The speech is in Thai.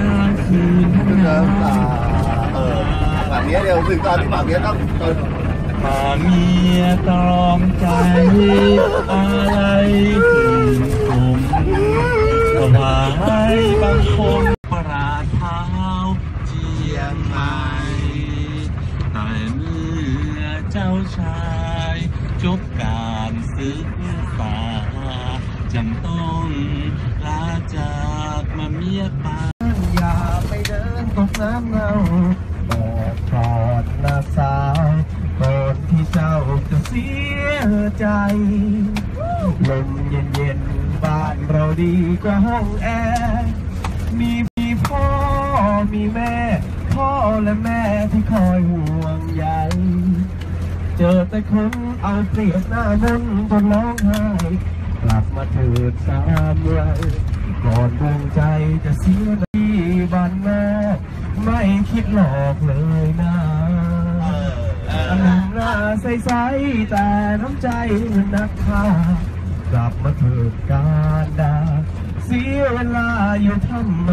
นาคืนคือน้น้ำตาเออแบบนี้เดี๋ยวถึงตอนที่แบบนี้ต้องเออมาเมียตรอมใจอะไรผมถวายบังคมประราเท้าเจียงใหม่แต่เมื่อเจ้าชายจบการศึกษาจำต้องลาจากมาเมียไปา อย่าไปเดิน ตกน้ำเงาบอกทอดนาสาวก่อนที่เจ้าจะเสียใจลมเย็นๆบ้านเราดีกว่าห้องแอร์มีมีพ่อมีแม่ พ่อและแม่ที่คอยห่วงใยเจอแต่คนเอาเปรียบหน้ามนต์จนร้องไห้กลับมาเถิดสามวัยก่อนดวงใจจะเสีย คิดหลอกเลยนะหนุ่มหน้าใสๆแต่น้ำใจมันนักฆ่ากลับมาเถิดการดาเสียเวลาอยู่ทำไม